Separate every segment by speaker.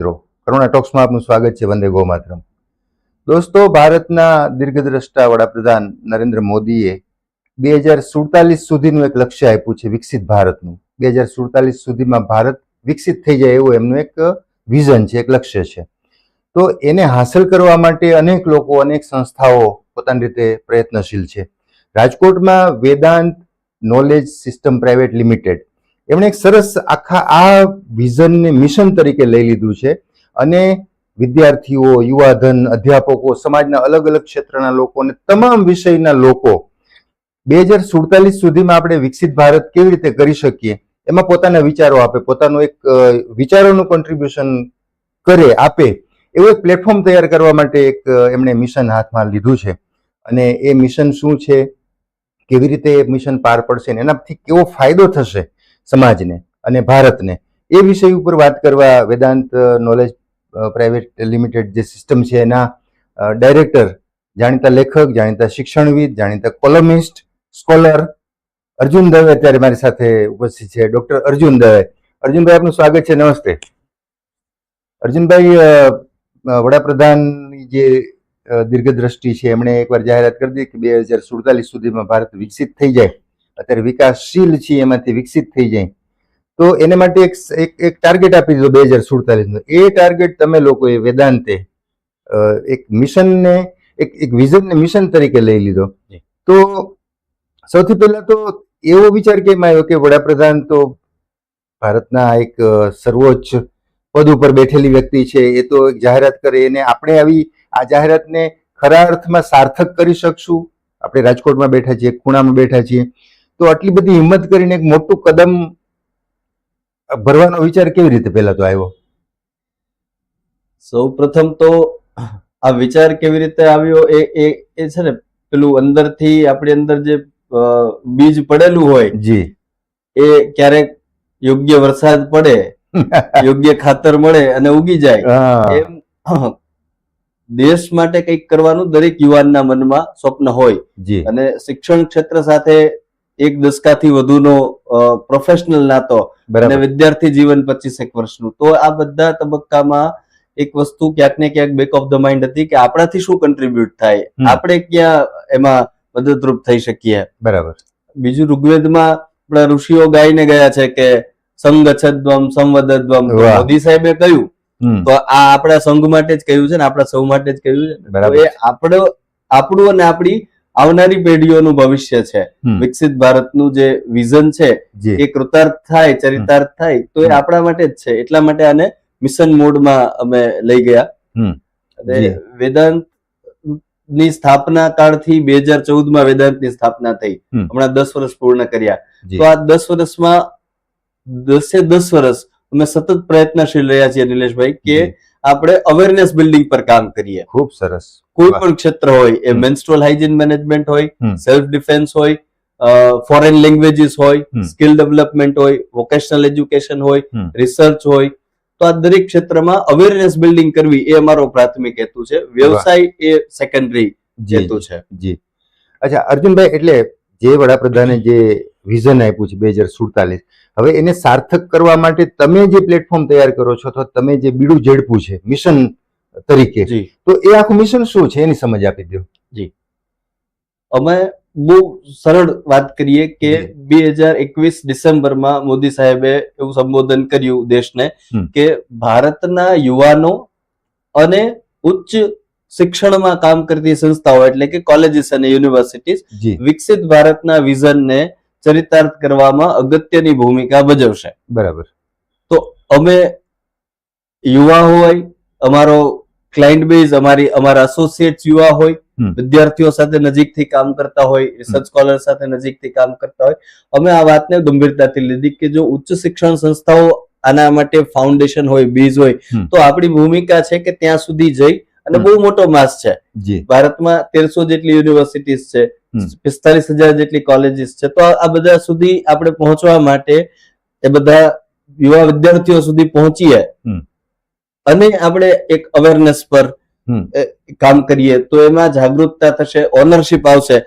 Speaker 1: મિત્રો. કરુણા ટોક્સમાં આપનું સ્વાગત છે, વંદે ગો માતરમ દોસ્તો, ભારતના દીર્ઘદ્રષ્ટા વડાપ્રધાન નરેન્દ્ર મોદીએ બે હજાર સુડતાલીસ સુધીનું એક લક્ષ્ય આપ્યું છે, વિકસિત ભારતનું. બે હજાર સુડતાલીસ સુધીમાં ભારત વિકસિત થઈ જાય એવું એમનું એક વિઝન છે, એક લક્ષ્ય છે. તો એને હાંસલ કરવા માટે અનેક લોકો, અનેક સંસ્થાઓ પોતાની રીતે પ્રયત્નશીલ છે. રાજકોટમાં Vedant knowledge system private limited એમણે એક સરસ આખા આ વિઝનને મિશન તરીકે લઈ લીધું છે. અને વિદ્યાર્થીઓ, યુવાધન, અધ્યાપકો, સમાજના અલગ અલગ ક્ષેત્રના લોકો અને તમામ વિષયના લોકો બે હજાર સુડતાલીસ સુધીમાં આપણે વિકસિત ભારત કેવી રીતે કરી શકીએ, એમાં પોતાના વિચારો આપે, પોતાનું એક વિચારોનું કોન્ટ્રીબ્યુશન કરે, આપે, એવું એક પ્લેટફોર્મ તૈયાર કરવા માટે એક એમણે મિશન હાથમાં લીધું છે. અને એ મિશન શું છે, કેવી રીતે એ મિશન પાર પડશે એનાથી કેવો ફાયદો થશે સમાજને અને ભારતને. એ વિષય ઉપર વાત કરવા વેદાંત નોલેજ પ્રાઇવેટ લિમિટેડ જે સિસ્ટમ છે એના ડાયરેક્ટર જાણીતા લેખક, જાણીતા શિક્ષણવિદ, જાણીતા કોલમિસ્ટ સ્કોલર અર્જુન દવે અત્યારે મારી સાથે ઉપસ્થિત છે. ડોક્ટર અર્જુન દવે. અર્જુનભાઈ આપનું સ્વાગત છે. નમસ્તે. અર્જુનભાઈ વડાપ્રધાનની જે દીર્ઘદ્રષ્ટિ છે, એમણે એકવાર જાહેરાત કરી દીધી કે બે હજાર સુડતાલીસ સુધીમાં ભારત વિકસિત થઈ જાય. અત્યારે વિકાસશીલ છે એમાંથી વિકસિત થઈ જાય. તો એને માટે એક એક એક ટાર્ગેટ આપી દીધો બે હજાર સુડતાલીસનો. એ ટાર્ગેટ તમે લોકોએ વેદાંતે એક મિશનને એક એક વિઝનને મિશન તરીકે લઈ લીધો. તો સૌથી પહેલા તો એવો વિચાર કેમ આવ્યો કે વડાપ્રધાન તો ભારતના એક સર્વોચ્ચ પદ ઉપર બેઠેલી વ્યક્તિ છે એ તો એક જાહેરાત કરે એને આપણે આવી આ જાહેરાતને ખરા અર્થમાં સાર્થક કરી શકશું? આપણે રાજકોટમાં બેઠા છીએ ખૂણામાં બેઠા છીએ. તો આટલી બધી હિંમત કરીને એક મોટું કદમ ભરવાનો વિચાર કેવી રીતે પહેલા તો આવ્યો?
Speaker 2: સૌ પ્રથમ તો આ વિચાર કેવી રીતે આવ્યો એ એ એ છે ને પેલું અંદરથી આપણી અંદર જે બીજ પડેલું હોય
Speaker 1: જી.
Speaker 2: એ ક્યારેક યોગ્ય વરસાદ પડે યોગ્ય ખાતર મળે અને ઉગી જાય. એમ દેશ માટે કંઈક કરવાનું દરેક યુવાનના મનમાં સ્વપ્ન હોય. અને શિક્ષણ ક્ષેત્ર સાથે એક દસકાથી વધુનો પ્રોફેશનલ નાતો અને વિદ્યાર્થી જીવન પચીસ એક વર્ષનું. તો આ બધા તબક્કામાં એક વસ્તુ ક્યાંક ને ક્યાંક બેક ઓફ ધ માઇન્ડ હતી કે આપણાથી શું કન્ટ્રીબ્યુટ થાય? આપણે ક્યાં એમાં મદદરૂપ થઈ શકીએ?
Speaker 1: બરાબર.
Speaker 2: બીજું ઋગ્વેદમાં આપણા ઋષિઓ ગાઈને ગયા છે કે સંગછદ્વમ સંવદદ્વમ. મોદી સાહેબે કહ્યું તો આ આપણા સંઘ માટે જ કહ્યું છે ને આપણા સૌ માટે જ કહ્યું છે.
Speaker 1: બરાબર.
Speaker 2: એ આપણો આપણું અને આપણી આવનારી પેઢીઓનું ભવિષ્ય છે. વિકસિત ભારતનું જે વિઝન છે એ કૃતાર્થ થાય ચરિતાર્થ થાય તો એ આપણા માટે જ છે. એટલા માટે આને મિશન મોડમાં અમે લઈ ગયા. વેદાંતની સ્થાપના કાળથી બે હજાર ચૌદમાં વેદાંતની સ્થાપના થઈ. હમણાં દસ વર્ષ પૂર્ણ કર્યા. તો આ દસ વર્ષમાં દસે દસ વર્ષ અમે સતત પ્રયત્નશીલ રહ્યા છીએ નિલેશભાઈ કે. આપણે અવેરનેસ બિલ્ડિંગ પર કામ કરીએ.
Speaker 1: ખૂબ સરસ.
Speaker 2: કોઈ પણ ક્ષેત્ર હોય એ મેન્સ્ટ્રલ હાઇજીન મેનેજમેન્ટ હોય સેલ્ફ ડિફેન્સ હોય ફોરેન લેંગ્વેજીસ હોય સ્કિલ ડેવલપમેન્ટ હોય વોકેશનલ એજ્યુકેશન હોય રિસર્ચ હોય તો આ દરેક ક્ષેત્રમાં અવેરનેસ બિલ્ડિંગ કરવી એ અમારો પ્રાથમિક હેતુ છે. વ્યવસાય એ સેકન્ડરી હેતુ છે.
Speaker 1: જી. અચ્છા અર્જુનભાઈ એટલે જે વડાપ્રધાને જે વિઝન આપ્યું છે બે હજાર સુડતાલીસ. હવે એને સાર્થક કરવા માટે તમે જે પ્લેટફોર્મ તૈયાર કરો છો અથવા તમે જે બીડું ઝડપું છે મિશન તરીકે તો એ આખું મિશન શું છે? એની સમજ આપી દો
Speaker 2: અમે બહુ સરળ વાત કરીએ કે બે હજાર એકવીસ ડિસેમ્બરમાં મોદી સાહેબે એવું સંબોધન કર્યું દેશને કે ભારતના યુવાનો અને ઉચ્ચ શિક્ષણમાં કામ કરતી સંસ્થાઓ એટલે કે કોલેજીસ અને યુનિવર્સિટીઝ
Speaker 1: જી.
Speaker 2: વિકસિત ભારતના વિઝનને ચરિતાર્થ કરવામાં અગત્યની ભૂમિકા ભજવશે.
Speaker 1: બરાબર.
Speaker 2: તો અમે યુવા હોય અમારો ક્લાયન્ટ બેઝ અમારી અમારા એસોસિએટ્સ યુવા હોય વિદ્યાર્થીઓ સાથે નજીકથી કામ કરતા હોય રિસર્ચ સ્કોલર સાથે નજીકથી કામ કરતા હોય અમે આ વાતને ગંભીરતાથી લીધી કે જો ઉચ્ચ શિક્ષણ સંસ્થાઓ આના માટે ફાઉન્ડેશન હોય બીજ હોય તો આપણી ભૂમિકા છે કે ત્યાં સુધી જઈ અને બહુ મોટો માસ છે. ભારતમાં તેરસો જેટલી યુનિવર્સિટીઝ છે. પિસ્તાલીસ હજાર જેટલી કોલેજીસ છે. તો આ બધા સુધી આપણે પહોંચવા માટે એ બધા યુવા વિદ્યાર્થીઓ સુધી પહોંચીએ. અને આપણે એક અવેરનેસ પર કામ કરીએ તો એમાં જાગૃતતા થશે ઓનરશિપ આવશે.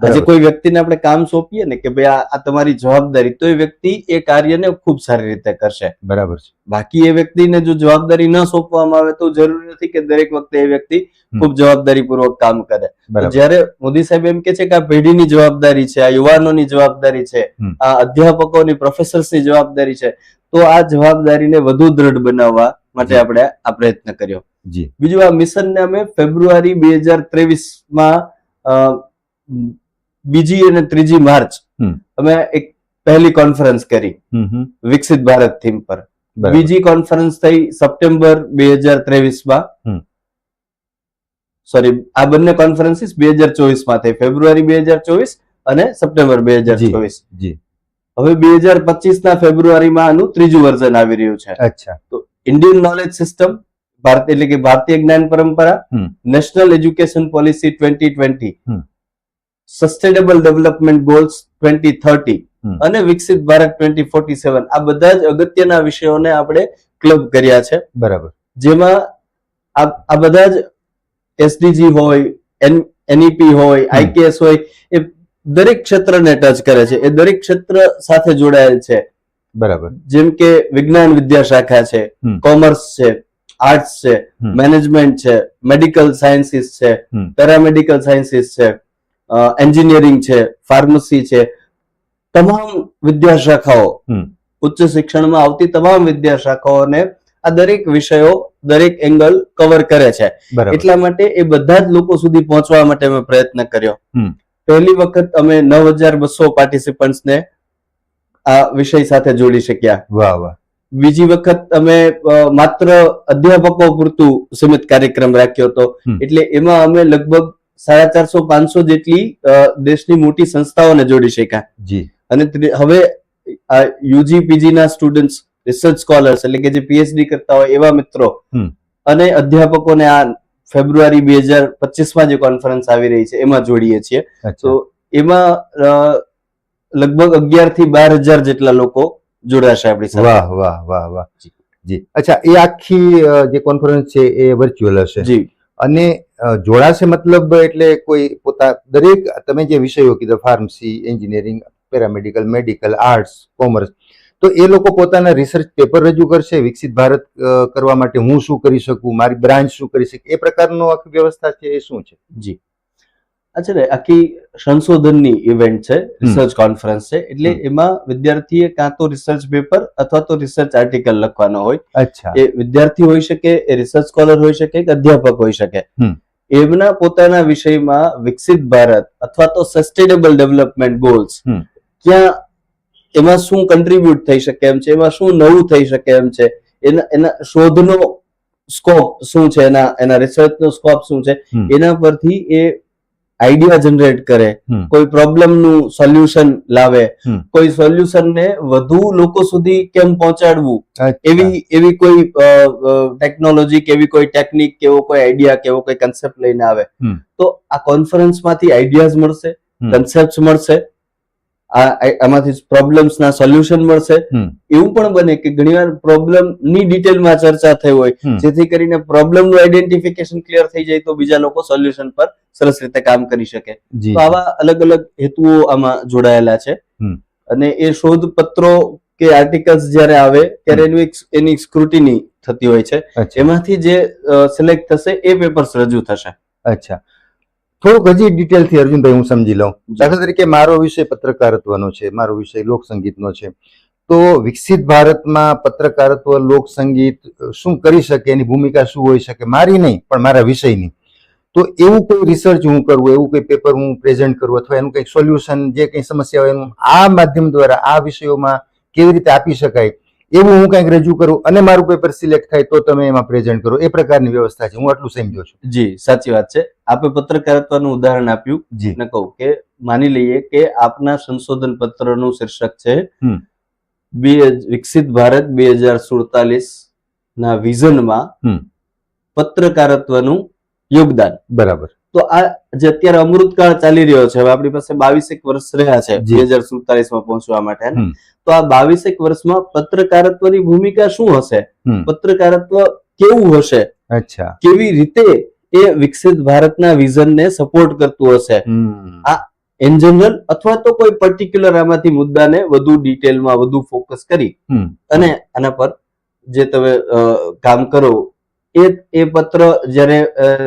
Speaker 2: આજે કોઈ વ્યક્તિને આપણે કામ સોંપીએ ને કે ભાઈ આ તમારી જવાબદારી તો એ વ્યક્તિ એ કાર્યને ખૂબ સારી રીતે કરશે.
Speaker 1: બરાબર છે.
Speaker 2: બાકી એ વ્યક્તિને જો જવાબદારી ન સોંપવામાં આવે તો જરૂરી નથી કે દરેક વખતે એ વ્યક્તિ ખૂબ જવાબદારીપૂર્વક કામ કરે. જયારે મોદી સાહેબ એમ કે છે કે આ પેઢીની જવાબદારી છે આ યુવાનોની જવાબદારી છે આ અધ્યાપકોની પ્રોફેસર્સની જવાબદારી છે તો આ જવાબદારીને વધુ દ્રઢ બનાવવા માટે આપણે આ પ્રયત્ન કર્યો.
Speaker 1: જી.
Speaker 2: બીજું આ મિશનને અમે ફેબ્રુઆરી બે હજાર ત્રેવીસમાં બીજી અને ત્રીજી માર્ચ અમે એક પહેલી કોન્ફરન્સ કરી. વિકસિત ભારત થીમ પર. બીજી કોન્ફરન્સ થઈ સપ્ટેમ્બર બે હજાર ત્રેવીસમાં સોરી આ બંને કોન્ફરન્સીસ બે હજાર ચોવીસમાં થઈ. ફેબ્રુઆરી બે હજાર ચોવીસ અને સપ્ટેમ્બર બે હજાર ચોવીસ. હવે બે હજાર પચીસ ના ફેબ્રુઆરીમાં આનું ત્રીજું વર્ઝન આવી રહ્યું છે.
Speaker 1: અચ્છા.
Speaker 2: ઇન્ડિયન નોલેજ સિસ્ટમ ભારત એટલે કે ભારતીય જ્ઞાન પરંપરા national education policy twenty twenty
Speaker 1: hmm.
Speaker 2: Sustainable development goals twenty thirty અને વિકસિત ભારત ટ્વેન્ટી ફોર્ટી સેવન આ બધા જ અગત્યના વિષયોને આપણે ક્લબ કર્યા છે.
Speaker 1: બરાબર.
Speaker 2: જેમાં આ બધા જ એસડીજી હોય એનઈપી હોય આઈકેએસ હોય એ દરેક ક્ષેત્રને ટચ કરે છે. એ દરેક ક્ષેત્ર સાથે જોડાયેલ છે.
Speaker 1: બરાબર.
Speaker 2: જેમ કે વિજ્ઞાન વિદ્યા શાખા છે કોમર્સ છે આર્ટ્સ છે મેનેજમેન્ટ છે મેડિકલ સાયન્સીસ છે પેરામેડિકલ સાયન્સીસ છે એન્જિનિયરિંગ છે ફાર્મસી છે તમામ વિદ્યા શાખાઓ ઉચ્ચ શિક્ષણમાં આવતી તમામ વિદ્યા શાખાઓને આ દરેક વિષયો દરેક એંગલ કવર કરે છે. એટલા માટે એ બધા જ લોકો સુધી પહોંચવા માટે અમે પ્રયત્ન કર્યો.
Speaker 1: હમ.
Speaker 2: પહેલી વખત અમે નવ હજાર બસો પાર્ટિસિપન્ટ્સને આ વિષય સાથે જોડી શક્યા.
Speaker 1: વાહ વાહ.
Speaker 2: બીજી વખત અમે માત્ર અધ્યાપકો પૂરતું સીમિત કાર્યક્રમ રાખ્યો હતો. એટલે એમાં અમે લગભગ સાડા ચારસો પાંચસો જેટલી દેશની મોટી સંસ્થાઓને જોડી શક્યા.
Speaker 1: જી.
Speaker 2: અને હવે આ યુજી પીજી ના સ્ટુડન્ટ્સ રિસર્ચ સ્કોલર્સ એટલે કે જે પીએચડી કરતા હોય એવા મિત્રો. અને અધ્યાપકોને આ ફેબ્રુઆરી બે હજાર પચીસમાં જે કોન્ફરન્સ આવી રહી છે એમાં જોડીએ છીએ. તો એમાં લગભગ અગિયારથી બાર હજાર જેટલા લોકો જોડાશે આપણી સાથે.
Speaker 1: વાહ વાહ વાહ વાહ.
Speaker 2: જી.
Speaker 1: જી. અચ્છા એ આખી જે કોન્ફરન્સ છે એ વર્ચ્યુઅલ હશે.
Speaker 2: જી.
Speaker 1: અને જોડાશે મતલબ એટલે કોઈ પોતા, દરેક, તમે જે વિષયો કીધા, pharmacy, engineering, paramedical, medical, arts, commerce, તો એ લોકો પોતાના રિસર્ચ પેપર રજૂ કરશે, વિકસિત ભારત કરવા માટે હું શું કરી શકું, મારી બ્રાન્ચ શું કરી શકે, એ પ્રકારનો આખી વ્યવસ્થા છે એ શું છે?
Speaker 2: જી. આ છે ને આખી સંશોધનની ઇવેન્ટ છે રિસર્ચ કોન્ફરન્સ છે. એટલે. એમાં વિદ્યાર્થીએ કાં તો રિસર્ચ પેપર અથવા તો રિસર્ચ આર્ટિકલ લખવાનો હોય.
Speaker 1: અચ્છા.
Speaker 2: એ વિદ્યાર્થી હોઈ શકે એ રિસર્ચ સ્કોલર હોઈ શકે કે અધ્યાપક હોઈ શકે. એમના પોતાના વિષયમાં વિકસિત ભારત અથવા તો સસ્ટેનેબલ ડેવલપમેન્ટ ગોલ્સ ક્યાં એમાં શું કન્ટ્રીબ્યુટ થઈ શકે એમ છે એમાં શું નવું થઈ શકે એમ છે એના એના શોધનો સ્કોપ શું છે એના એના રિસર્ચનો સ્કોપ શું છે એના પરથી એ આઈડિયા જનરેટ કરે
Speaker 1: કોઈ
Speaker 2: કોઈ પ્રોબ્લેમનું સોલ્યુશન લાવે. કોઈ સોલ્યુશનને વધુ લોકો સુધી કેમ પહોંચાડવું? એવી એવી કોઈ ટેકનોલોજી કે એવી કોઈ ટેકનિક કે એવો કોઈ આઈડિયા કે એવો કોઈ કન્સેપ્ટ લઈને આવે. તો આ કોન્ફરન્સમાંથી આઈડિયાઝ મળશે કન્સેપ્ટ મળશે આમાંથી પ્રોબ્લેમ્સ ના સોલ્યુશન મળશે. એવું પણ બને કે ઘણીવાર પ્રોબ્લેમની ડિટેલમાં ચર્ચા થઈ હોય. જેથી કરીને પ્રોબ્લેમનું આઈડેન્ટિફિકેશન ક્લિયર થઈ જાય તો બીજા લોકો સોલ્યુશન પર સરસ રીતે કામ કરી શકે. તો આવા અલગ અલગ હેતુઓ આમાં જોડાયેલા છે. અને એ શોધ પત્રો કે આર્ટિકલ્સ જ્યારે આવે ત્યારે એનું એક એની સ્ક્રુટિની થતી હોય છે. એમાંથી જે સિલેક્ટ થશે એ પેપર્સ રજૂ થશે.
Speaker 1: અચ્છા. થોડુંક હજી ડિટેલથી અર્જુનભાઈ હું સમજી લઉં. દાખલા તરીકે મારો વિષય પત્રકારત્વનો છે મારો વિષય લોકસંગીતનો છે. તો વિકસિત ભારતમાં પત્રકારત્વ લોકસંગીત શું કરી શકે એની ભૂમિકા શું હોઈ શકે મારી નહીં પણ મારા વિષયની. તો એવું કોઈ રિસર્ચ હું કરું એવું કોઈ પેપર હું પ્રેઝન્ટ કરું અથવા એનું કંઈક સોલ્યુશન જે કંઈ સમસ્યા હોય એનું આ માધ્યમ દ્વારા આ વિષયોમાં કેવી રીતે આપી શકાય એવું હું કંઈક રજૂ કરું અને મારું પેપર સિલેક્ટ થાય તો તમે એમાં પ્રેઝન્ટ કરો. એ પ્રકારની વ્યવસ્થા છે. હું આટલું સમજો છું.
Speaker 2: જી સાચી વાત છે. આપે પત્રકારત્વનું ઉદાહરણ આપ્યું
Speaker 1: જી.
Speaker 2: ને કહું કે માની લઈએ કે આપના સંશોધન પત્રનું શીર્ષક છે બે વિકસિત ભારત બે હજાર સુડતાલીસ ના વિઝનમાં. પત્રકારત્વનું યોગદાન.
Speaker 1: બરાબર.
Speaker 2: તો આ જે અત્યારે અમૃતકાળ ચાલી રહ્યો છે હવે આપણી પાસે બાવીસેક વર્ષ રહ્યા છે બે હજાર સુડતાલીસમાં પહોંચવા માટે. તો આ બાવીસેક વર્ષમાં પત્રકારત્વની ભૂમિકા શું હશે? પત્રકારત્વ કેવું હશે?
Speaker 1: અચ્છા.
Speaker 2: કેવી રીતે એ વિકસિત ભારતના વિઝનને સપોર્ટ કરતું હશે? આ- ઇન જનરલ અથવા તો કોઈ પર્ટિક્યુલર આમાંથી મુદ્દાને વધુ ડિટેલમાં વધુ ફોકસ કરી. અને આના પર જે તમે કામ કરો એ એ પત્ર જ્યારે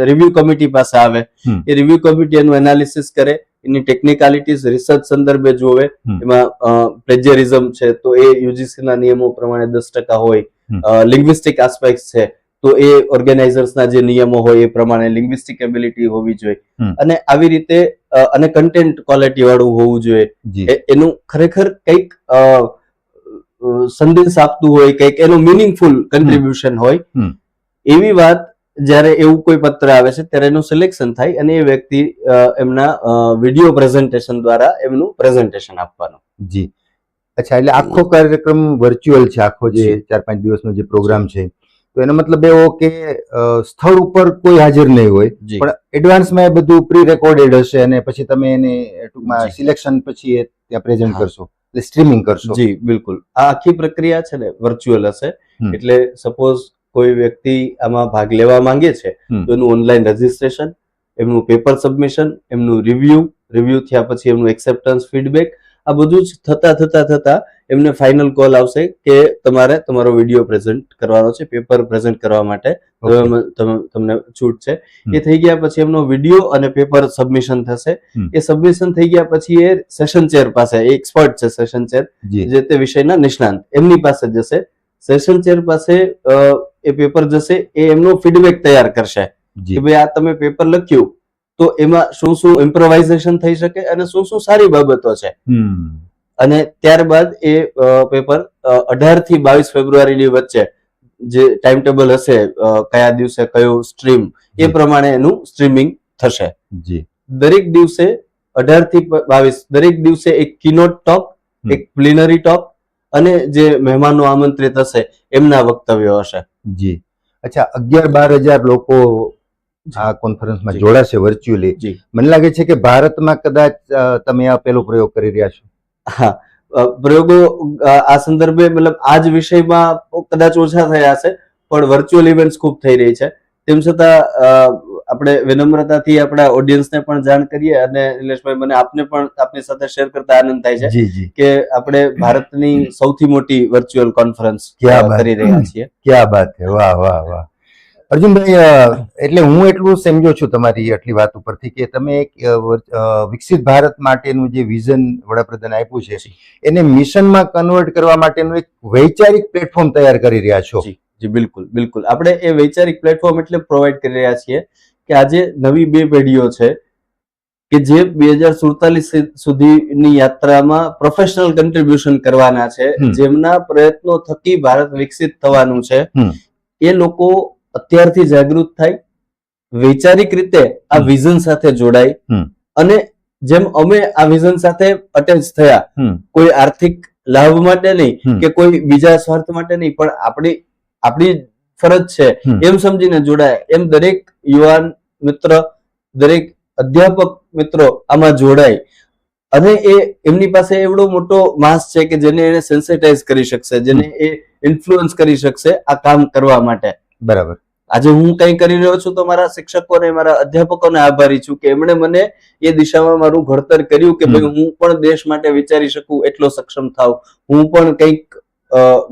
Speaker 2: રિવ્યુ કમિટી પાસે આવે એ રિવ્યુ કમિટી એનું એનાલિસિસ કરે એની ટેકનિકાલિટીઝ રિસર્ચ સંદર્ભે જોવે એમાં પ્લેજરિઝમ છે તો એ યુજીસી ના નિયમો પ્રમાણે દસ ટકા હોય. લિંગ્વિસ્ટિક આસ્પેક્ટ છે તો એ ઓર્ગેનાઇઝર્સના જે નિયમો હોય એ પ્રમાણે લિંગ્વિસ્ટિક એબિલિટી હોવી જોઈએ. અને આવી રીતે અને કન્ટેન્ટ ક્વોલિટી વાળું હોવું જોઈએ. એનું ખરેખર કંઈક સંદેશ આપતું હોય કંઈક એનું મિનિંગફુલ કન્ટ્રીબ્યુશન હોય. એવી વાત જ્યારે એવું કોઈ પત્ર આવે છે ત્યારે એનું સિલેક્શન થાય અને એ વ્યક્તિ એમના વીડિયો પ્રેઝન્ટેશન દ્વારા એમનું પ્રેઝન્ટેશન આપવાનું.
Speaker 1: જી. અચ્છા એટલે આખો કાર્યક્રમ વર્ચ્યુઅલ છે આખો જે ચાર પાંચ દિવસનો જે પ્રોગ્રામ છે તો એનો મતલબ એવો કે સ્થળ ઉપર કોઈ હાજર નહીં હોય પણ એડવાન્સમાં એ બધું પ્રી રેકોર્ડેડ હશે અને પછી તમે એને ટૂંકમાં સિલેક્શન પછી એ ત્યાં પ્રેઝન્ટ કરશો એટલે સ્ટ્રીમિંગ કરશો.
Speaker 2: જી બિલકુલ. આ આખી પ્રક્રિયા છે ને વર્ચ્યુઅલ હશે. એટલે સપોઝ કોઈ વ્યક્તિ આમાં ભાગ લેવા માંગે છે તો એનું ઓનલાઈન રજીસ્ટ્રેશન એમનું પેપર સબમિશન એમનું રિવ્યુ રિવ્યુ થયા પછી એમનું એક્સેપ્ટન્સ ફીડબેક આ બધું જ થતા થતા થતા એમને ફાઇનલ કોલ આવશે કે તમારે તમારો વીડિયો પ્રેઝન્ટ કરવાનો છે પેપર પ્રેઝન્ટ કરવા માટે. તમને છૂટ છે. એ થઈ ગયા પછી એમનો વીડિયો અને પેપર સબમિશન થશે. એ સબમિશન થઈ ગયા પછી એ સેશન ચેર પાસે એક્સપર્ટ છે સેશન ચેર
Speaker 1: જે.
Speaker 2: તે વિષયના નિષ્ણાંત. એમની પાસે જશે. સેશન ચેર પાસે એ પેપર જશે એ એમનો ફીડબેક તૈયાર કરશે કે ભાઈ આ તમે પેપર લખ્યું તો એમાં શું શું ઇમ્પ્રોવાઇઝેશન થઈ શકે અને શું શું સારી બાબતો છે. અને ત્યારબાદ એ પેપર અઢારથી બાવીસ ફેબ્રુઆરીની વચ્ચે જે ટાઈમ ટેબલ હશે કયા દિવસે કયું સ્ટ્રીમ એ પ્રમાણે એનું સ્ટ્રીમિંગ થશે.
Speaker 1: જી.
Speaker 2: દરેક દિવસે અઢારથી બાવીસ દરેક દિવસે એક કિનોટ ટોક એક પ્લિનરી ટોક અને જે મહેમાનો આમંત્રિત હશે એમના વક્તવ્યો હશે.
Speaker 1: જી. અચ્છા અગિયાર બાર હજાર લોકો આ કોન્ફરન્સમાં જોડાશે વર્ચ્યુઅલી મને લાગે છે કે ભારતમાં કદાચ તમે આ પેલો પ્રયોગ કરી રહ્યા છો.
Speaker 2: હા. પ્રયોગો આ સંદર્ભે મતલબ આ જ વિષયમાં કદાચ ઓછા થયા છે પણ વર્ચ્યુઅલ ઇવેન્ટ્સ ખૂબ થઈ રહી છે. તેમ છતાં આપણે વિનમ્રતાથી આપણા ઓડિયન્સને પણ જાણ કરીએ અને નિલેશભાઈ મને આપને પણ આપની સાથે શેર કરતા આનંદ થાય છે કે આપણે ભારતની સૌથી મોટી વર્ચ્યુઅલ કોન્ફરન્સ. કરી રહ્યા છીએ.
Speaker 1: ક્યાં વાત છે વાહ વાહ વાહ. અર્જુનભાઈ એટલે હું એટલું સમજો છું તમારી આટલી વાત ઉપરથી કે તમે એક વિકસિત ભારત માટેનું જે વિઝન વડાપ્રધાન આપ્યું છે એને મિશનમાં કન્વર્ટ કરવા માટેનું એક વૈચારિક પ્લેટફોર્મ તૈયાર કરી રહ્યા છો.
Speaker 2: જી બિલકુલ બિલકુલ. આપણે એ વૈચારિક પ્લેટફોર્મ એટલે પ્રોવાઈડ કરી રહ્યા છીએ કે આજે નવી બે પેઢીઓ છે કે જે બે હજાર સુડતાલીસ સુધીની યાત્રામાં પ્રોફેશનલ કન્ટ્રીબ્યુશન કરવાના છે જેમના પ્રયત્નો થકી ભારત વિકસિત થવાનું છે. એ લોકો અત્યારથી જાગૃત થાય વૈચારિક રીતે આ વિઝન સાથે જોડાય અને જેમ અમે આ વિઝન સાથે અટેચ થયા કોઈ આર્થિક લાભ માટે નહીં કે કોઈ બીજા સ્વાર્થ માટે નહીં પણ આપણી આપણી ફરજ છે એમ સમજીને જોડાય. એમ દરેક યુવાન મિત્ર દરેક અધ્યાપક મિત્રો આમાં જોડાય. અને એ એમની પાસે એવડો મોટો માસ છે કે જેને એને સેન્સિટાઈઝ કરી શકશે જેને એ ઇન્ફ્લુઅન્સ કરી શકશે આ કામ કરવા માટે.
Speaker 1: બરાબર.
Speaker 2: આજે હું કંઈ કરી રહ્યો છું તો મારા શિક્ષકોને મારા અધ્યાપકોને આભારી છું કે એમણે મને એ દિશામાં મારું ઘડતર કર્યું કે ભાઈ હું પણ દેશ માટે વિચારી શકું એટલો સક્ષમ થાવ હું પણ કંઈક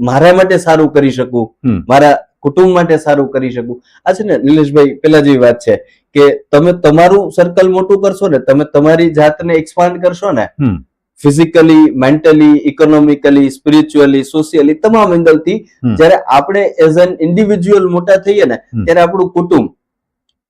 Speaker 2: મારા માટે સારું કરી શકું. મારા કુટુંબ માટે સારું કરી શકું. આ છે ને નિલેશભાઈ પેલા જેવી વાત છે કે તમે તમારું સર્કલ મોટું કરશો ને તમે તમારી જાતને એક્સપાન્ડ કરશો ને physically mentally economically spiritually socially તમામ એંગલથી જ્યારે આપણે એઝ એન ઇન્ડિવિજ્યુઅલ મોટા થઈએ ને ત્યારે આપણું કુટુંબ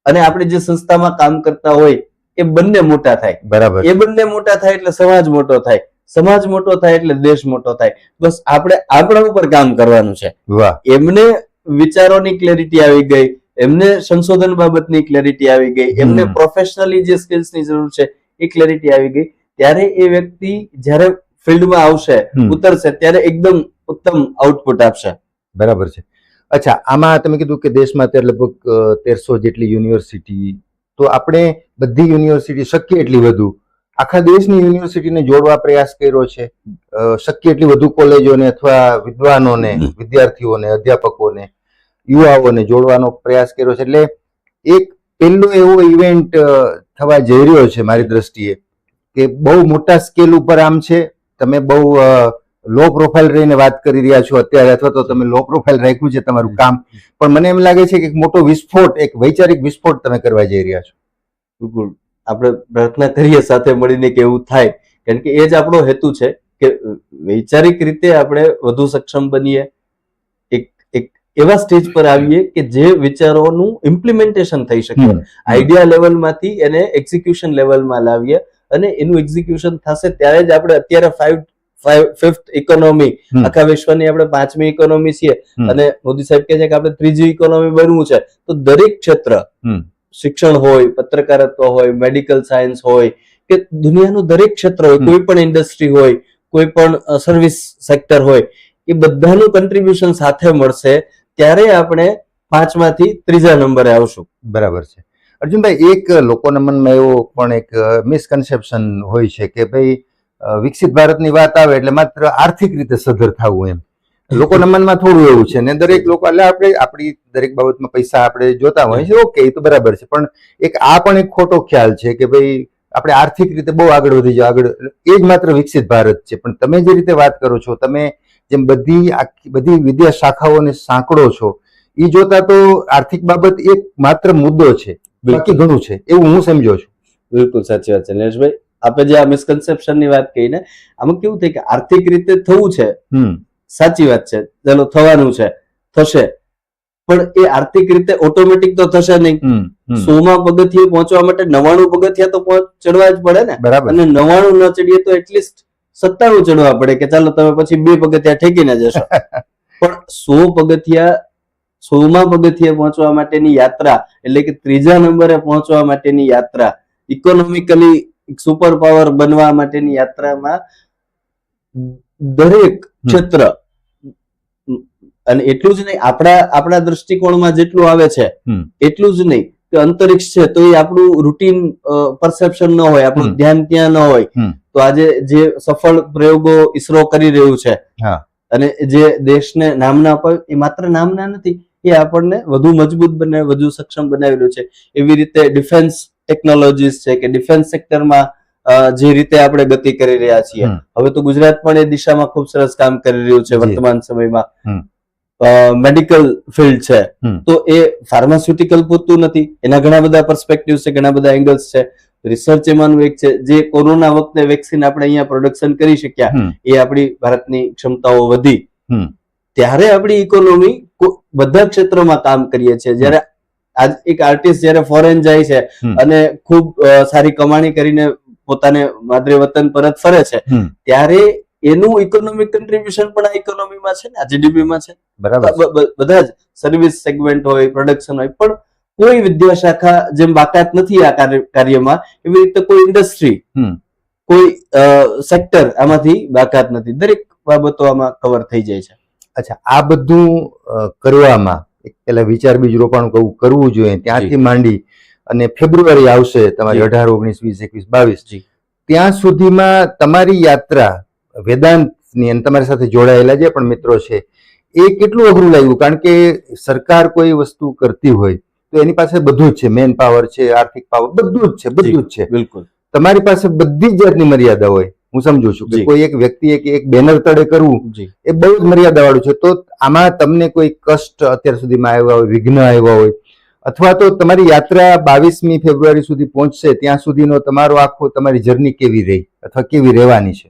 Speaker 2: અને આપણે જે સંસ્થામાં કામ કરતા હોય એ બંને મોટા થાય.
Speaker 1: બરાબર.
Speaker 2: એ બંને મોટા થાય એટલે સમાજ મોટો થાય. સમાજ મોટો થાય એટલે દેશ મોટો થાય. બસ આપણે આપણા ઉપર કામ કરવાનું છે.
Speaker 1: વાહ.
Speaker 2: એમને વિચારોની ક્લેરિટી આવી ગઈ એમને સંશોધન બાબતની ક્લેરિટી આવી ગઈ એમને પ્રોફેશનલી જે સ્કિલ્સની જરૂર છે એ ક્લેરિટી આવી ગઈ. ત્યારે એ વ્યક્તિ જ્યારે ફિલ્ડમાં આવશે ઉતરશે ત્યારે એકદમ ઉત્તમ આઉટપુટ આપશે.
Speaker 1: બરાબર છે. અચ્છા આમાં તમે કીધું કે દેશમાં અત્યારે લગભગ તેરસો જેટલી યુનિવર્સિટી તો આપણે બધી યુનિવર્સિટી શક્ય એટલી વધુ? આખા દેશની યુનિવર્સિટીને જોડવા પ્રયાસ કર્યો છે? શક્ય એટલી વધુ કોલેજોને અથવા વિદ્વાનોને વિદ્યાર્થીઓને અધ્યાપકોને? યુવાઓને જોડવાનો પ્રયાસ કર્યો છે. એટલે એક પહેલો એવો ઇવેન્ટ થવા જઈ રહ્યો છે મારી દ્રષ્ટિએ કે બહુ મોટા સ્કેલ ઉપર આમ છે. તમે બહુ લો પ્રોફાઇલ રહીને વાત કરી રહ્યા છો અત્યારે અથવા તો તમે લો પ્રોફાઇલ રાખ્યું છે તમારું કામ. પણ મને એમ લાગે છે કે મોટો વિસ્ફોટ, એક વૈચારિક વિસ્ફોટ તમે કરવા જઈ રહ્યા છો.
Speaker 2: બિલકુલ. આપણે પ્રાર્થના કરીએ સાથે મળીને કે એવું થાય. કારણ કે એ જ આપણો હેતુ છે કે વૈચારિક રીતે આપણે વધુ સક્ષમ બનીએ. એવા સ્ટેજ પર આવીએ કે જે વિચારોનું ઇમ્પ્લિમેન્ટેશન થઈ શકે. આઈડિયા લેવલમાંથી એને એક્ઝિક્યુશન લેવલમાં લાવીએ અને એનું એક્ઝિક્યુશન થશે ત્યારે જ આપણે અત્યારે ફાઈવ ફિફ્થ ઇકોનોમી આખા વિશ્વની આપણે પાંચમી ઇકોનોમી છીએ. અને મોદી સાહેબ કહે છે કે આપણે ત્રીજી ઇકોનોમી બનવું છે. તો દરેક ક્ષેત્ર શિક્ષણ હોય પત્રકારત્વ હોય મેડિકલ સાયન્સ હોય કે દુનિયાનું દરેક ક્ષેત્ર હોય કોઈ પણ ઇન્ડસ્ટ્રી હોય કોઈ પણ સર્વિસ સેક્ટર હોય એ બધાનું કન્ટ્રીબ્યુશન સાથે મળશે ત્યારે આપણે પાંચમાંથી ત્રીજા નંબરે આવશું.
Speaker 1: બરાબર છે. અર્જુનભાઈ, એક લોકોના મનમાં એવો પણ એક મિસકન્સેપ્શન હોય છે કે ભાઈ વિકસિત ભારતની વાત આવે એટલે માત્ર આર્થિક રીતે સધર થવું એમ. લોકોના મનમાં થોડું એવું છે ને દરેક લોકો, એટલે આપણે, આપણી દરેક બાબતમાં પૈસા આપણે જોતા હોય છે, ઓકે, એ તો બરાબર છે, પણ એક આ પણ એક ખોટો ખ્યાલ છે કે ભાઈ, આપણે આર્થિક રીતે બહુ આગળ વધી જાવ આગળ, એ જ માત્ર વિકસિત ભારત છે. પણ તમે જે રીતે વાત કરો છો, તમે જેમ બધી બધી વિદ્યા શાખાઓને સાંકળો છો એ જોતા તો આર્થિક બાબત એક માત્ર મુદ્દો છે બાકી ઘણું છે એવું હું સમજો છું.
Speaker 2: બિલકુલ સાચી વાત છે. નિલેશભાઈ આપણે જે આ મિસકન્સેપ્શનની વાત કહી ને આમાં કેવું થાય કે આર્થિક રીતે થવું છે સાચી વાત છે ચાલો થવાનું છે થશે. પણ એ આર્થિક રીતે ઓટોમેટિક તો થશે નહીં. સોમાં પગથિયે પહોંચવા માટે નવાણું પગથિયા તો ચડવા જ પડે ને.
Speaker 1: બરાબર.
Speaker 2: અને નવાણું ન ચડીએ તો એટલીસ્ટ સત્તાણું ચડવા પડે કે ચાલો તમે પછી બે પગથિયા ઠેકીને જશો. પણ સો પગથિયા સોમાં પગથિયા પહોંચવા માટેની યાત્રા એટલે કે ત્રીજા નંબરે પહોંચવા માટેની યાત્રા ઇકોનોમિકલી સુપર પાવર બનવા માટેની યાત્રામાં દરેક ક્ષેત્ર અને એટલું જ નહીં આપણા આપણા દ્રષ્ટિકોણમાં જેટલું આવે છે એટલું જ નહીં કે અંતરિક્ષ છે તો એ આપણું રૂટીન પરસેપ્શન ન હોય આપણું ધ્યાન ત્યાં ન હોય. તો આજે જે સફળ પ્રયોગો ઈસરો કરી રહ્યું છે અને જે દેશને નામના અપાયું એ માત્ર નામના નથી એ આપણને વધુ મજબૂત બને વધુ સક્ષમ બનાવેલું છે. એવી રીતે ડિફેન્સ ટેકનોલોજીસ છે કે ડિફેન્સ સેક્ટરમાં જે રીતે આપણે ગતિ કરી રહ્યા છીએ. હવે તો ગુજરાત પણ એ દિશામાં ખૂબ સરસ કામ કરી રહ્યું છે વર્તમાન સમયમાં. મેડિકલ ફિલ્ડ છે. તો એ ફાર્માસ્યુટિકલ પૂરતું નથી. એના ઘણા બધા પર્સપેક્ટિવ છે ઘણા બધા એંગલ્સ છે. રિસર્ચ એમાંનું એક છે. જે કોરોના વખતે વેક્સિન આપણે અહીંયા પ્રોડક્શન કરી શક્યા એ આપણી ભારતની ક્ષમતાઓ વધી. ત્યારે આપણી ઇકોનોમી બધા ક્ષેત્રોમાં કામ કરીએ છીએ. જ્યારે આજ એક આર્ટિસ્ટ જ્યારે ફોરેન જાય છે અને ખૂબ સારી કમાણી કરીને પોતાને માદરે વતન પરત ફરે છે ત્યારે એનું ઇકોનોમિક કન્ટ્રીબ્યુશન પણ આ ઇકોનોમીમાં છે ને આ જીડીપીમાં છે.
Speaker 1: બરાબર.
Speaker 2: બધા જ સર્વિસ સેગમેન્ટ હોય પ્રોડક્શન હોય પણ કોઈ વિદ્યા શાખા જેમ બાકાત નથી આ કાર્ય- કાર્યમાં એવી રીતે કોઈ ઇન્ડસ્ટ્રી
Speaker 1: હમ.
Speaker 2: કોઈ સેક્ટર આમાંથી બાકાત નથી. દરેક બાબતો આમાં કવર થઈ જાય છે.
Speaker 1: અચ્છા આ બધું કરવામાં પેલા વિચાર બીજ રોપાણ કહું કરવું જોઈએ ત્યાંથી માંડી અને ફેબ્રુઆરી આવશે તમારી અઢાર ઓગણીસ વીસ એકવીસ બાવીસ. ત્યાં સુધીમાં તમારી યાત્રા વેદાંતની અને તમારી સાથે જોડાયેલા જે પણ મિત્રો છે એ કેટલું અઘરું લાગ્યું? કારણ કે સરકાર કોઈ વસ્તુ કરતી હોય તો એની પાસે બધું જ છે. મેન પાવર છે આર્થિક પાવર બધું જ છે બધું જ છે.
Speaker 2: બિલકુલ.
Speaker 1: તમારી પાસે બધી જ જાતની મર્યાદા હોય. હું સમજુ છું કે કોઈ એક વ્યક્તિએ કે એક બેનર તળે કરવું એ બહુ જ મર્યાદા વાળું છે. તો આમાં તમને કોઈ કષ્ટ અત્યાર સુધીમાં આવ્યા હોય વિઘ્ન આવ્યા હોય અથવા તો તમારી યાત્રા બાવીસમી ફેબ્રુઆરી સુધી પહોંચશે ત્યાં સુધીનો તમારો આખો તમારી જર્ની કેવી રહી? અથવા કેવી રહેવાની છે?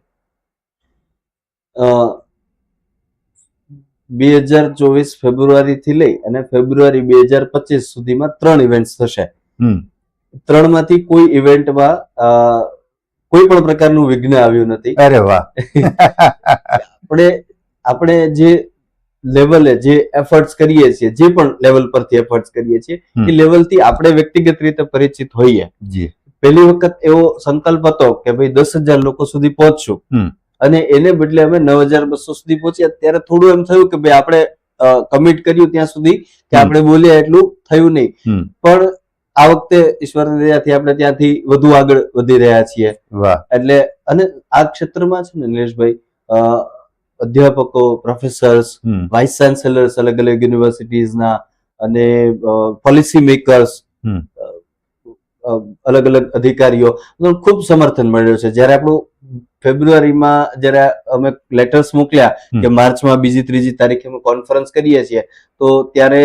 Speaker 2: બે હજાર ચોવીસ ફેબ્રુઆરી થી લઈ અને ફેબ્રુઆરી બે હજાર પચીસ સુધીમાં ત્રણ ઇવેન્ટ થશે.
Speaker 1: ત્રણ
Speaker 2: ત્રણમાંથી કોઈ ઇવેન્ટમાં કોઈ પણ પ્રકારનું વિઘ્ન આવ્યું નથી.
Speaker 1: અરે વાહ.
Speaker 2: આપણે આપણે જે લેવલે જે એફર્ટ્સ કરીએ છીએ જે પણ લેવલ પરથી એફર્ટ્સ કરીએ છીએ એ લેવલથી આપણે વ્યક્તિગત રીતે પરિચિત હોઈએ. પહેલી વખત એવો સંકલ્પ હતો કે ભાઈ દસ હજાર લોકો સુધી પહોંચશું. અને એને બદલે અમે નવ હજાર બસો સુધી પહોંચ્યા ત્યારે થોડું એમ થયું કે ભાઈ આપણે કમિટ કર્યું ત્યાં સુધી કે આપણે બોલ્યા એટલું થયું નહીં. પણ આ વખતે ઈશ્વરની દયાથી આપણે ત્યાંથી વધુ આગળ વધી રહ્યા છીએ.
Speaker 1: વાહ.
Speaker 2: એટલે અને આ ક્ષેત્રમાં છે ને નિલેશભાઈ અધ્યાપકો પ્રોફેસર્સ વાઇસ ચાન્સેલર્સ અલગ અલગ યુનિવર્સિટીઝના અને પોલિસી મેકર્સ અલગ અલગ અધિકારીઓ ખૂબ સમર્થન મળ્યું છે. જ્યારે આપણું ફેબ્રુઆરીમાં જ્યારે અમે લેટર્સ મોકલ્યા કે માર્ચમાં બીજી ત્રીજી તારીખે અમે કોન્ફરન્સ કરીએ છીએ તો ત્યારે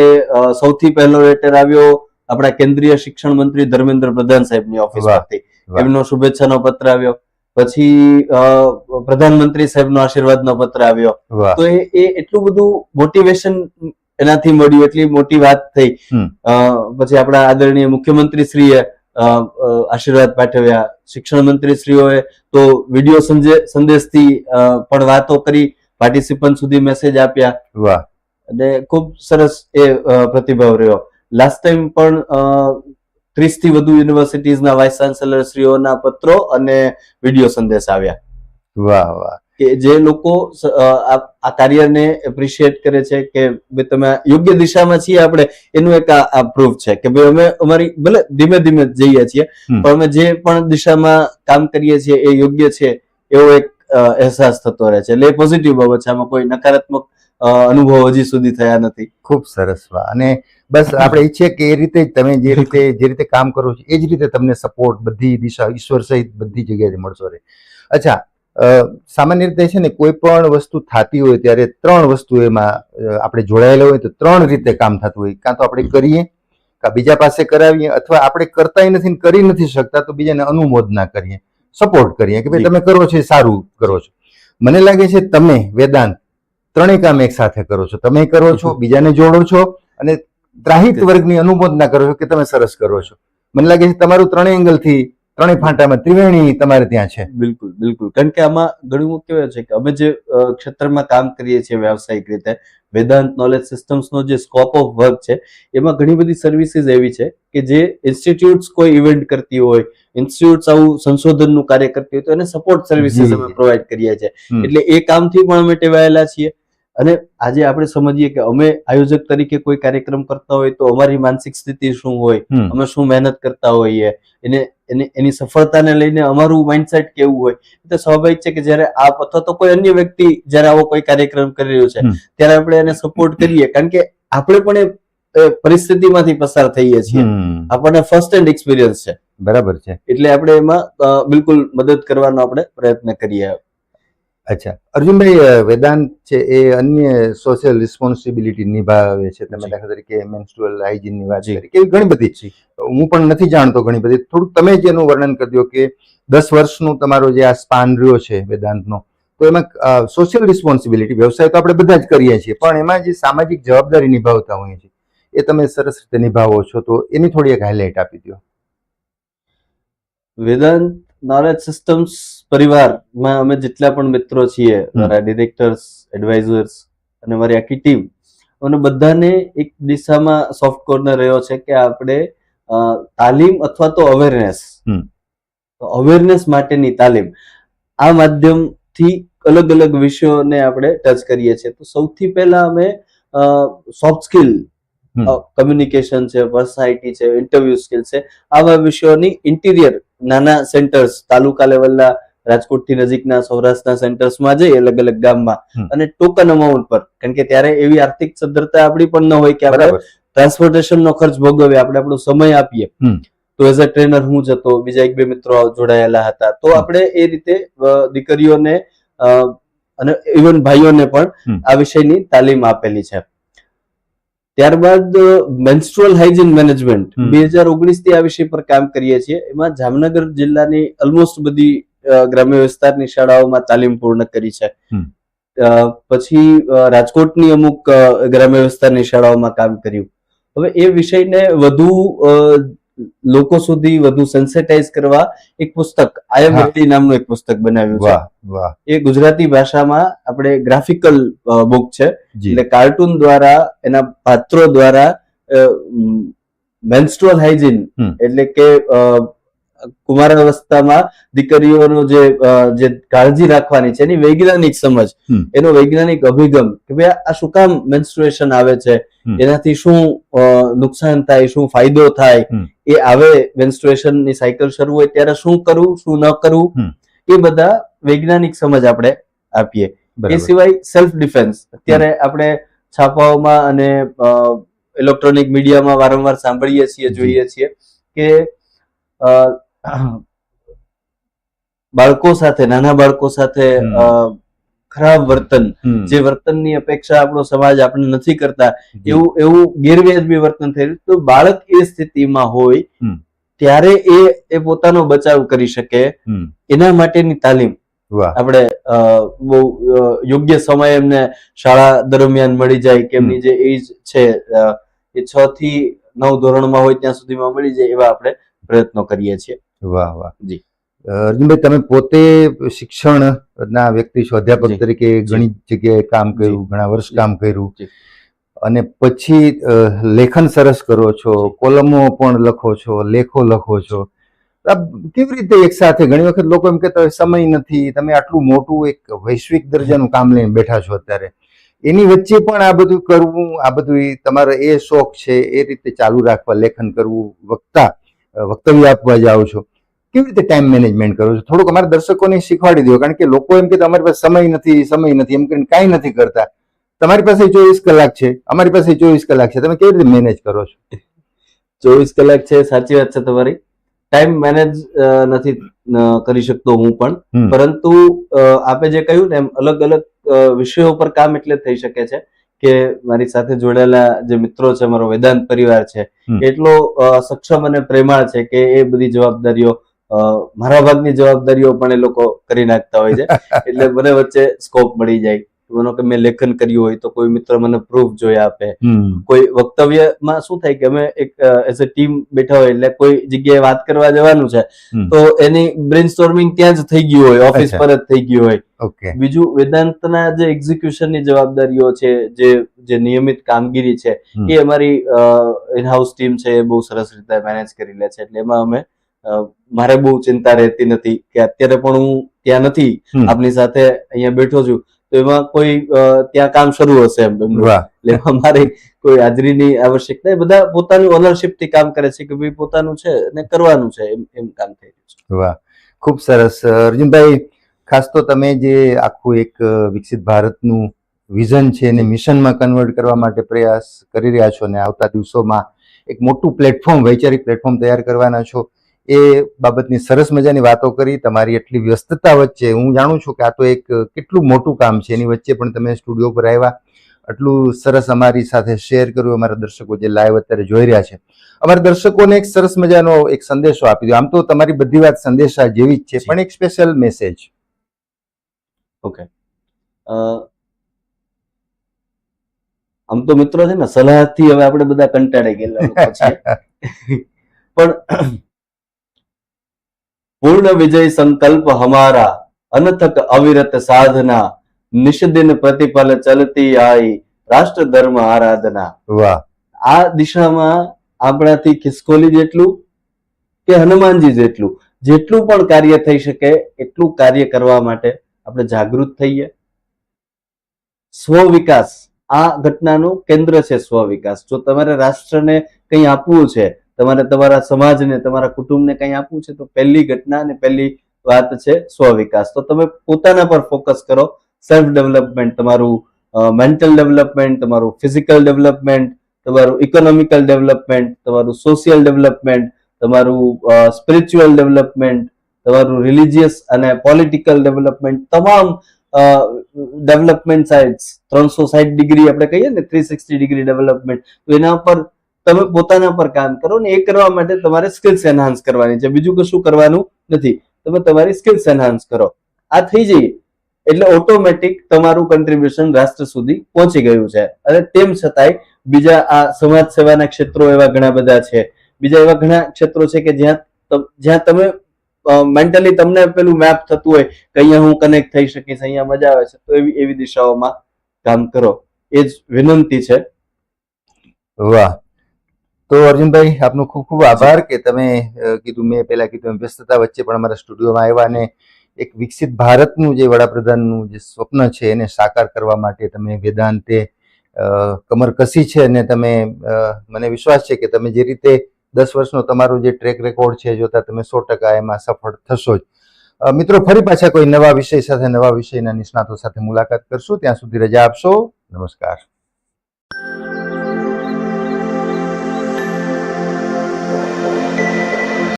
Speaker 2: સૌથી પહેલો લેટર આવ્યો આપણા કેન્દ્રીય શિક્ષણ મંત્રી ધર્મેન્દ્ર પ્રધાન સાહેબની ઓફિસ પરથી. એમનો શુભેચ્છાનો પત્ર આવ્યો. પછી પ્રધાનમંત્રી સાહેબનો આશીર્વાદનો પત્ર આવ્યો. તો એ એ એટલું બધું મોટિવેશન એનાથી મળ્યું એટલી મોટી વાત થઈ. પછી આપણા આદરણીય મુખ્યમંત્રી શ્રીએ આશીર્વાદ પાઠવ્યા. શિક્ષણ મંત્રી શ્રીઓએ તો વીડિયો સંદેશથી અ, પણ વાતો કરી પાર્ટિસિપન્ટ સુધી મેસેજ આપ્યા.
Speaker 1: વાહ.
Speaker 2: અને ખૂબ સરસ એ પ્રતિભાવ રહ્યો. લાસ્ટ ટાઈમ પણ ત્રીસથી વધુ યુનિવર્સિટીઝના વાઇસ ચાન્સેલર શ્રીઓના પત્રો અને વીડિયો સંદેશ આવ્યા.
Speaker 1: વાહ વાહ.
Speaker 2: કે જે લોકો આ કાર્યને એપ્રિશિએટ કરે છે કે ભાઈ તમે યોગ્ય દિશામાં છીએ આપણે એનું એક આ પ્રૂફ છે કે ભાઈ અમે અમારી ભલે ધીમે ધીમે જઈએ છીએ પણ અમે જે પણ દિશામાં કામ કરીએ છીએ એ યોગ્ય છે એવો એક અહેસાસ થતો રહે છે. એટલે એ પોઝિટિવ બાબત છે. આમાં કોઈ નકારાત્મક અનુભવ હજી સુધી થયા નથી.
Speaker 1: ખૂબ સરસ અને બસ આપણે ઈચ્છીએ કે એ રીતે તમે જે રીતે જે રીતે કામ કરો છો એ જ રીતે તમને સપોર્ટ બધી દિશા ઈશ્વર સહિત બધી જગ્યાએ મળશો રહે અચ્છા સામાન્ય રીતે છે ને કોઈ પણ વસ્તુ થતી હોય ત્યારે ત્રણ વસ્તુ એમાં આપણે જોડાયેલા હોય તો ત્રણ રીતે કામ થતું હોય. કાં તો આપણે કરીએ કાં બીજા પાસે કરાવીએ અથવા આપણે કરતાય નથી કરી નથી શકતા તો બીજાને અનુમોદના કરીએ. સપોર્ટ કરીએ કે ભાઈ તમે કરો છો એ સારું કરો છો. મને લાગે છે તમે વેદાંત ત્રણેય કામ એક સાથે કરો છો. તમે કરો છો બીજાને જોડો છો અને ત્રાહિત વર્ગની અનુમોદના કરો છો કે તમે સરસ કરો છો. મને લાગે છે તમારું ત્રણેય એંગલથી ત્રણેય ફાંટામાં ત્રિવેણી તમારે ત્યાં છે.
Speaker 2: બિલકુલ બિલકુલ. કારણ કે આમાં ઘણું કેવું છે કે અમે જે ક્ષેત્રમાં કામ કરીએ છીએ વ્યવસાયિક રીતે વેદાંત નોલેજ સિસ્ટમ્સનો જે સ્કોપ ઓફ વર્ક છે એમાં ઘણી બધી સર્વિસીસ એવી છે કે જે ઇન્સ્ટિટ્યૂટ્સ કોઈ ઇવેન્ટ કરતી હોય ઇન્સ્ટિટ્યૂટ્સ આવું સંશોધનનું કાર્ય કરતી હોય તો એને સપોર્ટ સર્વિસીસ અમે પ્રોવાઈડ કરીએ છીએ. એટલે એ કામથી પણ અમે ટેવાયેલા છીએ. અને આજે આપણે સમજીએ કે અમે આયોજક તરીકે કોઈ કાર્યક્રમ કરતા હોય તો અમારી માનસિક સ્થિતિ શું હોય અમે શું મહેનત કરતા હોઈએ એને એને એની સફળતાને લઈને અમારું માઇન્ડસેટ કેવું હોય તો સ્વાભાવિક છે કે જ્યારે આપ અથવા તો કોઈ અન્ય વ્યક્તિ જ્યારે આવો કોઈ કાર્યક્રમ કરી રહ્યો છે ત્યારે આપણે એને સપોર્ટ કરીએ. કારણ કે આપણે પણ એ એ પરિસ્થિતિમાંથી પસાર થઈએ છીએ. આપણને ફર્સ્ટ હેન્ડ એક્સપિરિયન્સ છે.
Speaker 1: બરાબર છે.
Speaker 2: એટલે આપણે એમાં બિલકુલ મદદ કરવાનો આપણે પ્રયત્ન કરીએ.
Speaker 1: અચ્છા. અર્જુનભાઈ વેદાંત છે એ અન્ય સોશિયલ રિસ્પોન્સિબિલિટી નિભાવે છે. તમે દાખલા તરીકે મેન્સ્ટ્રુઅલ હાઇજીનની વાત કરી કે ઘણી બધી.
Speaker 2: છે
Speaker 1: હું પણ નથી જાણતો ઘણી બધી. થોડુંક તમે જ એનું વર્ણન કરી દો કે દસ વર્ષનું તમારો જે આ સ્પાન રહ્યો છે વેદાંતનો તો એમાં સોશિયલ રિસ્પોન્સિબિલિટી વ્યવસાય તો આપણે બધા જ કરીએ છીએ પણ એમાં જે સામાજિક જવાબદારી નિભાવતા હોઈએ છીએ એ તમે સરસ રીતે નિભાવો છો તો એની થોડી એક હાઇલાઇટ આપી દો
Speaker 2: વેદાંત નોલેજ સિસ્ટમ્સ પરિવારમાં અમે જેટલા પણ મિત્રો છીએ મારા ડિરેક્ટર્સ એડવાઇઝર્સ અને મારી આખી ટીમ અને બધાને એક દિશામાં સોફ્ટ કોર્નર રહ્યો છે કે આપણે તાલીમ અથવા તો અવેરનેસ. અવેરનેસ માટેની તાલીમ આ માધ્યમથી અલગ અલગ વિષયોને આપણે ટચ કરીએ છીએ તો સૌથી પહેલા અમે સોફ્ટ સ્કિલ. કમ્યુનિકેશન છે પર્સનાલિટી છે ઇન્ટરવ્યુ સ્કિલ છે આવા વિષયોની ઇન્ટિરિયર નાના સેન્ટર્સ તાલુકા લેવલના રાજકોટથી નજીકના સૌરાષ્ટ્રના સેન્ટર્સમાં જઈ અલગ અલગ ગામમાં. અને ટોકન અમાઉન્ટ પર. કારણ કે ત્યારે એવી આર્થિક સદ્ધરતા આપણી પણ ન હોય કે આપણે ટ્રાન્સપોર્ટેશનનો ખર્ચ ભોગવીએ આપણે આપણો સમય આપીએ. તો એઝ અ ટ્રેનર હું જતો બીજા એક બે મિત્રો જોડાયેલા હતા. તો આપણે એ રીતે દીકરીઓને અને ઇવન ભાઈઓને પણ આ વિષયની તાલીમ આપેલી છે. ત્યારબાદ મેન્સ્ટ્રુઅલ હાઇજીન મેનેજમેન્ટ બે હજાર ઓગણીસથી આ વિષય પર કામ કરીએ છીએ. એમાં જામનગર જિલ્લાની ઓલમોસ્ટ બધી ગ્રામ્ય વિસ્તારની શાળાઓમાં તાલીમ પૂર્ણ કરી છે. પછી રાજકોટની અમુક ગ્રામ્ય વિસ્તારની શાળાઓમાં કામ કર્યું. હવે એ વિષયને વધુ લોકો સુધી વધુ સેન્સેટાઇઝ કરવા એક પુસ્તક. વ્યક્તિ નામનું એક પુસ્તક બનાવ્યું છે.
Speaker 1: વાહ વાહ.
Speaker 2: એ ગુજરાતી ભાષામાં આપણે ગ્રાફિકલ બુક છે. એટલે કાર્ટૂન દ્વારા એના પાત્રો દ્વારા મેન્સ્ટ્રુઅલ હાઇજીન એટલે કે કુમારાવસ્થામાં દીકરીઓનો જે જે કાળજી રાખવાની છે એની વૈજ્ઞાનિક સમજ એનો વૈજ્ઞાનિક અભિગમ કે ભાઈ આ શું કામ મેન્સ્ટ્રુએશન આવે છે? એનાથી શું નુકસાન થાય શું ફાયદો થાય? એ આવે મેન્સ્ટ્રુએશનની સાયકલ શરૂ હોય ત્યારે શું કરવું શું ન કરવું? એ બધા વૈજ્ઞાનિક સમજ આપણે આપીએ. એ સિવાય સેલ્ફ ડિફેન્સ અત્યારે આપણે છાપાઓમાં અને ઇલેક્ટ્રોનિક મીડિયામાં વારંવાર સાંભળીએ છીએ જોઈએ છીએ કે બાળકો સાથે નાના બાળકો સાથે ખરાબ વર્તન જે વર્તનની અપેક્ષા આપણો સમાજ આપણે નથી કરતા એવું એવું ગેરવ્યાજબી વર્તન થઈ રહ્યું તો બાળક એ સ્થિતિમાં હોય ત્યારે એ એ પોતાનો બચાવ કરી શકે. એના માટેની તાલીમ આપણે બહુ યોગ્ય સમય એમને શાળા દરમિયાન મળી જાય કે એમની જે એજ છે એ છ થી નવ ધોરણમાં હોય ત્યાં સુધીમાં મળી જાય એવા આપણે પ્રયત્નો કરીએ છીએ.
Speaker 1: વાહ વાહ.
Speaker 2: જી.
Speaker 1: અર્જુનભાઈ તમે પોતે શિક્ષણના વ્યક્તિ છો અધ્યાપક તરીકે ઘણી જગ્યાએ કામ કર્યું ઘણા વર્ષ કામ કર્યું. અને પછી લેખન સરસ કરો છો કોલમો પણ લખો છો લેખો લખો છો. આ કેવી રીતે એક સાથે? ઘણી વખત લોકો એમ કહેતા હોય સમય નથી તમે આટલું મોટું એક વૈશ્વિક દરજાનું કામ લઈને બેઠા છો અત્યારે. એની વચ્ચે પણ આ બધું કરવું આ બધું તમારો એ શોખ છે એ રીતે ચાલુ રાખવા લેખન કરવું વક્તા વક્તવ્ય આપવા જાઓ છો. કેવી રીતે ટાઈમ મેનેજમેન્ટ કરો છો? થોડુંક અમારા દર્શકોને શીખવાડી દો કારણ કે લોકો એમ કે અમારી પાસે સમય નથી સમય નથી. એમ કરીને કાંઈ નથી કરતા. તમારી પાસે ચોવીસ કલાક છે અમારી પાસે ચોવીસ કલાક છે. તમે કેવી રીતે મેનેજ કરો છો?
Speaker 2: ચોવીસ કલાક છે સાચી વાત છે તમારી. ટાઈમ મેનેજ નથી કરી શકતો હું પણ. પરંતુ આપે જે કહ્યું ને એમ અલગ અલગ વિષયો પર કામ એટલે થઈ શકે છે કે મારી સાથે જોડાયેલા જે મિત્રો છે મારો વેદાંત પરિવાર છે એટલો સક્ષમ અને પ્રેમાળ છે કે એ બધી જવાબદારીઓ ભાગની જવાબદારીઓ પણ એ લોકો કરી નાખતા હોય છે. એટલે મને વચ્ચે સ્કોપ મળી જાય. માનો કે મેં લેખન કર્યું હોય તો કોઈ મિત્ર મને પ્રૂફ જોઈ આપે. કોઈ વક્તવ્યમાં શું થાય કે અમે એક એઝ અ ટીમ બેઠા હોય એટલે કોઈ જગ્યાએ વાત કરવા જવાનું છે તો એની બ્રેનસ્ટોર્મિંગ ત્યાં જ થઈ ગયું હોય ઓફિસ પર જ થઈ ગયું હોય. બીજું વેદાંતના જે એક્ઝિક્યુશનની જવાબદારીઓ છે જે જે નિયમિત કામગીરી છે એ અમારી ઇનહાઉસ ટીમ છે એ બહુ સરસ રીતે મેનેજ કરી લે છે. એટલે એમાં અમે મારે બહુ ચિંતા રહેતી નથી કે અત્યારે પણ હું ત્યાં નથી આપની સાથે અહીંયા બેઠો છું. તો એમાં કોઈ ત્યાં કામ શરૂ હશે એમ. એટલે એમાં મારે કોઈ હાજરીની આવશ્યકતા બધા પોતાનું ઓનરશિપથી કામ કરે છે કે ભાઈ પોતાનું છે અને કરવાનું છે એમ એમ કામ થઈ રહ્યું છે.
Speaker 1: વાહ. ખૂબ સરસ. અર્જુનભાઈ ખાસ તો તમે જે આખું એક વિકસિત ભારતનું વિઝન છે એને મિશનમાં કન્વર્ટ કરવા માટે પ્રયાસ કરી રહ્યા છો અને આવતા દિવસોમાં એક મોટું પ્લેટફોર્મ વૈચારિક પ્લેટફોર્મ તૈયાર કરવાના છો. એ બાબતની સરસ મજાની વાતો કરી તમારી એટલી વ્યસ્તતા વચ્ચે હું જાણું છું કે આ તો એક કેટલું મોટું કામ છે. એની વચ્ચે પણ તમે સ્ટુડિયો પર આવ્યા. આટલું સરસ અમારી સાથે શેર કર્યું અમારા દર્શકો જે લાઈવ અત્યારે જોઈ રહ્યા છે. અમારા દર્શકોને એક સરસ મજાનો એક સંદેશો આપી દો આમ તો તમારી બધી વાત સંદેશા જેવી જ છે પણ એક સ્પેશિયલ મેસેજ
Speaker 2: ઓકે આમ તો મિત્રો છે ને સલાહથી હવે આપણે બધા કંટાળી ગયેલા પણ પૂર્ણ વિજય સંકલ્પ હમારા અનથક અવિરત સાધના નિષદિન પ્રતિફલ ચલતી આઈ રાષ્ટ્ર ધર્મ આરાધના.
Speaker 1: વાહ.
Speaker 2: આ દિશામાં આપણાથી ખિસકોલી જેટલું કે હનુમાનજી જેટલું જેટલું પણ કાર્ય થઈ શકે એટલું કાર્ય કરવા માટે આપણે જાગૃત થઈએ. સ્વ વિકાસ આ ઘટનાનું કેન્દ્ર છે સ્વ વિકાસ જો તમારે રાષ્ટ્રને કંઈ આપવું છે તમારે તમારા સમાજને, તમારા કુટુંબને કંઈ આપવું છે? તો પહેલી ઘટના અને પહેલી વાત છે સ્વ વિકાસ તો તમે પોતાના પર ફોકસ કરો. સેલ્ફ ડેવલપમેન્ટ તમારું મેન્ટલ ડેવલપમેન્ટ તમારું ફિઝિકલ ડેવલપમેન્ટ તમારું ઇકોનોમિકલ ડેવલપમેન્ટ તમારું સોશિયલ ડેવલપમેન્ટ તમારું સ્પિરિચ્યુઅલ ડેવલપમેન્ટ તમારું રિલિજિયસ અને પોલિટિકલ ડેવલપમેન્ટ તમામ ડેવલપમેન્ટ સાઇડ્સ ત્રણસો સાઠ ડિગ્રી આપણે કહીએ ને થ્રી સિક્સટી ડિગ્રી ડેવલપમેન્ટ તો એના પર તમે પોતાના પર કામ કરો ને એ કરવા માટે તમારે સ્કિલ્સ એન્હાન્સ કરવાની છે. બીજું કશું કરવાનું નથી. તમે તમારી સ્કિલ્સ એન્હાન્સ કરો. આ થઈ જઈએ એટલે ઓટોમેટિક તમારું કન્ટ્રીબ્યુશન રાષ્ટ્ર સુધી પહોંચી ગયું છે. અને તેમ છતાંય બીજા આ સમાજ સેવાના ક્ષેત્રો એવા ઘણા બધા છે. બીજા એવા ઘણા ક્ષેત્રો છે કે જ્યાં જ્યાં તમે મેન્ટલી તમને પેલું મેપ થતું હોય કે અહીંયા હું કનેક્ટ થઈ શકીશ, અહીંયા મજા આવે છે, તો એવી એવી દિશાઓમાં કામ કરો. એ જ વિનંતી છે.
Speaker 1: વાહ. તો અર્જુનભાઈ, આપનો ખૂબ ખૂબ આભાર કે તમે કીધું મેં પહેલા કીધું વ્યસ્તતા વચ્ચે પણ અમારા સ્ટુડિયોમાં આવ્યા અને એક વિકસિત ભારતનું જે વડાપ્રધાનનું જે સ્વપ્ન છે એને સાકાર કરવા માટે તમે વેદાંતે કમર કસી છે અને તમે મને વિશ્વાસ છે કે તમે જે રીતે દસ વર્ષનો તમારો જે ટ્રેક રેકોર્ડ છે જોતા તમે સો ટકા એમાં સફળ થશો જ. મિત્રો, ફરી પાછા કોઈ નવા વિષય સાથે, નવા વિષયના નિષ્ણાતો સાથે મુલાકાત કરશું. ત્યાં સુધી રજા આપશો. નમસ્કાર.